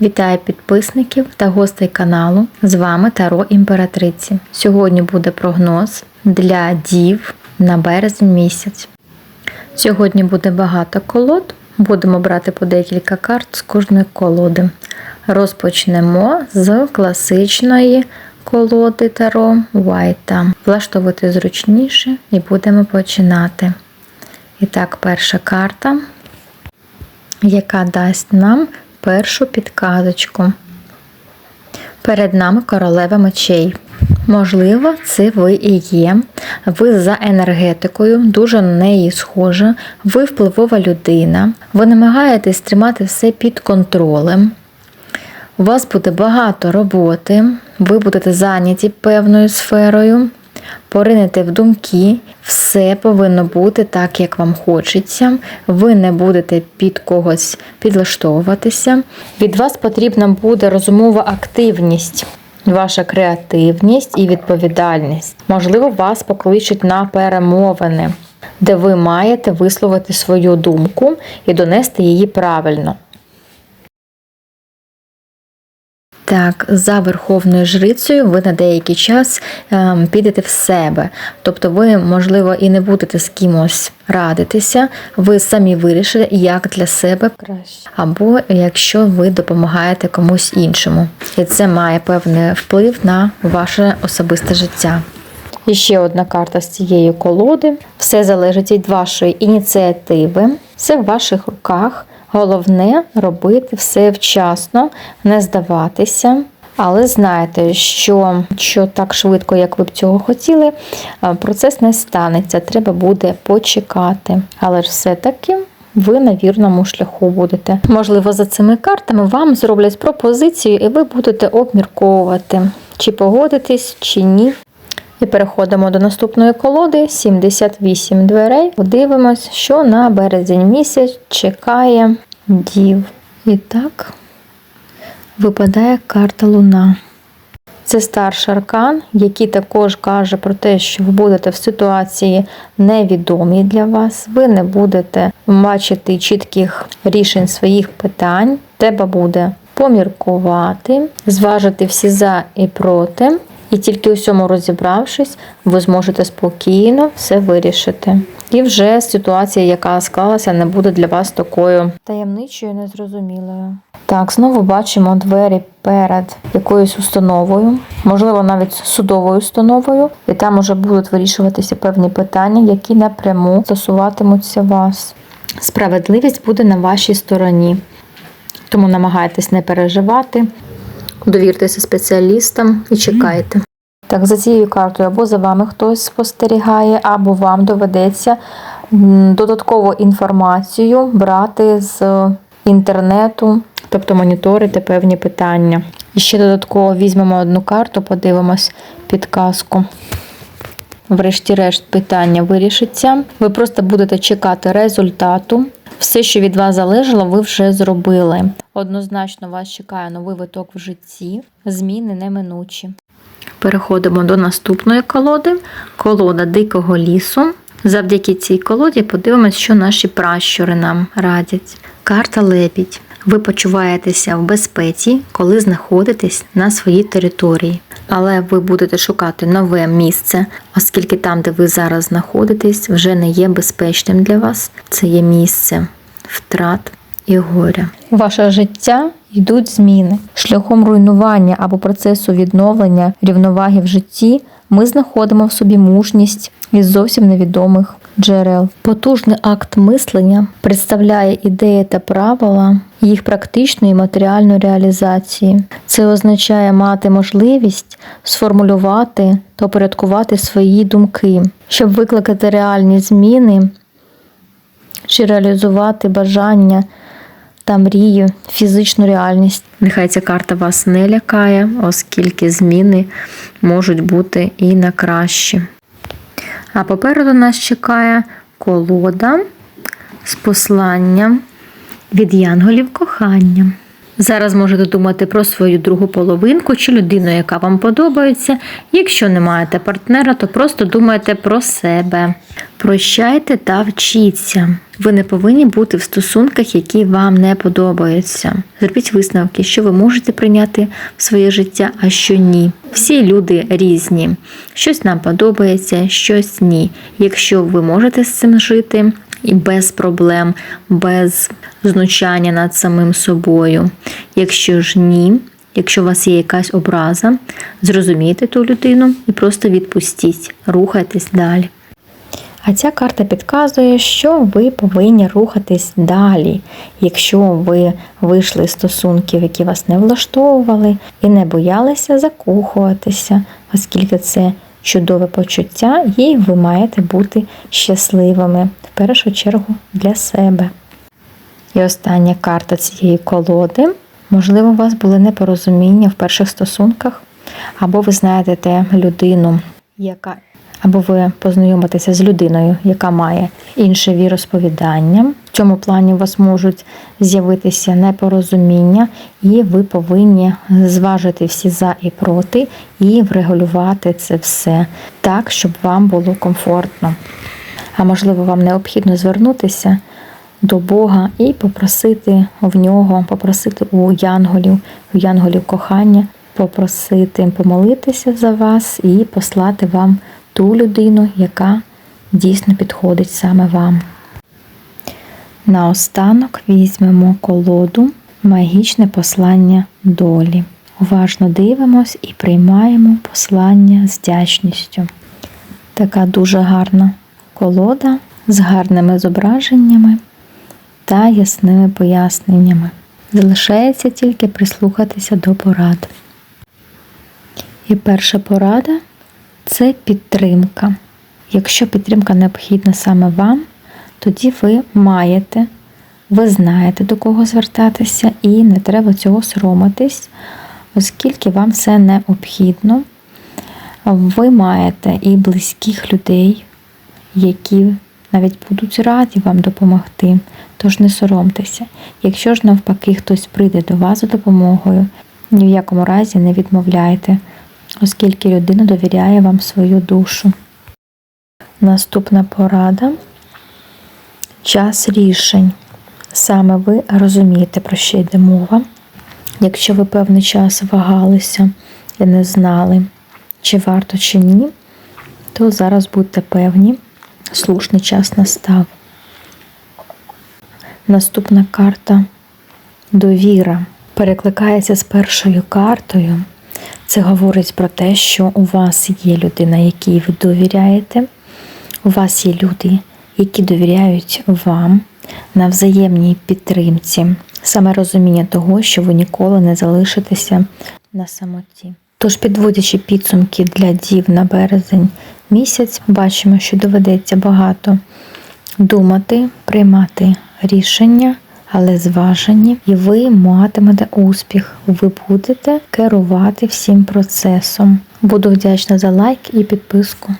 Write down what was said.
Вітаю підписників та гостей каналу. З вами Таро Імператриці. Сьогодні буде прогноз для дів на березень місяць. Сьогодні буде багато колод. Будемо брати по декілька карт з кожної колоди. Розпочнемо з класичної колоди Таро Вайта. Влаштовувати зручніше і будемо починати. І так, перша карта, яка дасть нам першу підказочку. Перед нами королева мечей. Можливо, це ви і є. Ви за енергетикою, дуже на неї схожа, ви впливова людина, ви намагаєтесь тримати все під контролем. У вас буде багато роботи, ви будете зайняті певною сферою, поринете в думки, все повинно бути так, як вам хочеться. Ви не будете під когось підлаштовуватися. Від вас потрібна буде розумова активність. Ваша креативність і відповідальність. Можливо, вас покличуть на перемовини, де ви маєте висловити свою думку і донести її правильно. Так, за верховною жрицею ви на деякий час ем, підете в себе. Тобто ви, можливо, і не будете з кимось радитися, ви самі вирішите, як для себе краще. Або якщо ви допомагаєте комусь іншому. І це має певний вплив на ваше особисте життя. І ще одна карта з цієї колоди. Все залежить від вашої ініціативи, все в ваших руках. Головне робити все вчасно, не здаватися. Але знайте, що, що так швидко, як ви б цього хотіли, процес не станеться, треба буде почекати. Але ж все-таки ви на вірному шляху будете. Можливо, за цими картами вам зроблять пропозицію, і ви будете обмірковувати, чи погодитесь, чи ні. І переходимо до наступної колоди 78 дверей. Подивимось, що на березень місяць чекає дів. І так випадає карта Луна. Це старший аркан, який також каже про те, що ви будете в ситуації невідомій для вас, ви не будете бачити чітких рішень своїх питань. Треба буде поміркувати, зважити всі за і проти. І тільки у цьому розібравшись, ви зможете спокійно все вирішити. І вже ситуація, яка склалася, не буде для вас такою таємничою, незрозумілою. Так, знову бачимо двері перед якоюсь установою, можливо, навіть судовою установою, і там уже будуть вирішуватися певні питання, які напряму стосуватимуться вас. Справедливість буде на вашій стороні, тому намагайтесь не переживати. Довіртеся спеціалістам і чекайте. Так, за цією картою або за вами хтось спостерігає, або вам доведеться додаткову інформацію брати з інтернету, тобто моніторити певні питання. І ще додатково візьмемо одну карту, подивимось підказку. Врешті-решт, питання вирішиться. Ви просто будете чекати результату. Все, що від вас залежало, ви вже зробили. Однозначно вас чекає новий виток в житті, зміни неминучі. Переходимо до наступної колоди. Колода дикого лісу. Завдяки цій колоді подивимось, що наші пращури нам радять. Карта лебідь. Ви почуваєтеся в безпеці, коли знаходитесь на своїй території. Але ви будете шукати нове місце, оскільки там, де ви зараз знаходитесь, вже не є безпечним для вас. Це є місце втрат і горя. Ваше життя йдуть зміни. Шляхом руйнування або процесу відновлення рівноваги в житті ми знаходимо в собі мужність із зовсім невідомих джерел. Потужний акт мислення представляє ідеї та правила їх практичної і матеріальної реалізації. Це означає мати можливість сформулювати та опорядкувати свої думки, щоб викликати реальні зміни чи реалізувати бажання та мрію, фізичну реальність. Нехай ця карта вас не лякає, оскільки зміни можуть бути і на краще. А попереду нас чекає колода з посланням від янголів кохання. Зараз можете думати про свою другу половинку чи людину, яка вам подобається. Якщо не маєте партнера, то просто думайте про себе. Прощайте та вчіться. Ви не повинні бути в стосунках, які вам не подобаються. Зробіть висновки, що ви можете прийняти в своє життя, а що ні. Всі люди різні. Щось нам подобається, щось ні. Якщо ви можете з цим жити і без проблем, без знущання над самим собою. Якщо ж ні, якщо у вас є якась образа, зрозумійте ту людину і просто відпустіть, рухайтесь далі. А ця карта підказує, що ви повинні рухатись далі, якщо ви вийшли з стосунків, які вас не влаштовували, і не боялися закохуватися, оскільки це чудове почуття, і ви маєте бути щасливими в першу чергу для себе. І остання карта цієї колоди. Можливо, у вас були непорозуміння в перших стосунках, або ви знайдете людину, яка або ви познайомитеся з людиною, яка має інше віросповідання. В цьому плані у вас можуть з'явитися непорозуміння, і ви повинні зважити всі за і проти, і врегулювати це все так, щоб вам було комфортно. А можливо, вам необхідно звернутися до Бога і попросити в нього, попросити у янголів, у янголів кохання, попросити помолитися за вас і послати вам ту людину, яка дійсно підходить саме вам. Наостанок візьмемо колоду Магічне послання долі. Уважно дивимось і приймаємо послання з вдячністю. Така дуже гарна колода з гарними зображеннями та ясними поясненнями. Залишається тільки прислухатися до порад. І перша порада це підтримка. Якщо підтримка необхідна саме вам, тоді ви маєте, ви знаєте, до кого звертатися, і не треба цього соромитись, оскільки вам це необхідно. Ви маєте і близьких людей, які навіть будуть раді вам допомогти, тож не соромтеся. Якщо ж навпаки хтось прийде до вас за допомогою, ні в якому разі не відмовляйте, оскільки людина довіряє вам свою душу. Наступна порада час рішень. Саме ви розумієте, про що йде мова. Якщо ви певний час вагалися і не знали, чи варто, чи ні, то зараз будьте певні, слушний час настав. Наступна карта довіра. Перекликається з першою картою. Це говорить про те, що у вас є людина, якій ви довіряєте. У вас є люди, які довіряють вам на взаємній підтримці, саме розуміння того, що ви ніколи не залишитеся на самоті. Тож, підводячи підсумки для дів на березень місяць, бачимо, що доведеться багато думати, приймати рішення, але зважені, і ви матимете успіх. Ви будете керувати всім процесом. Буду вдячна за лайк і підписку.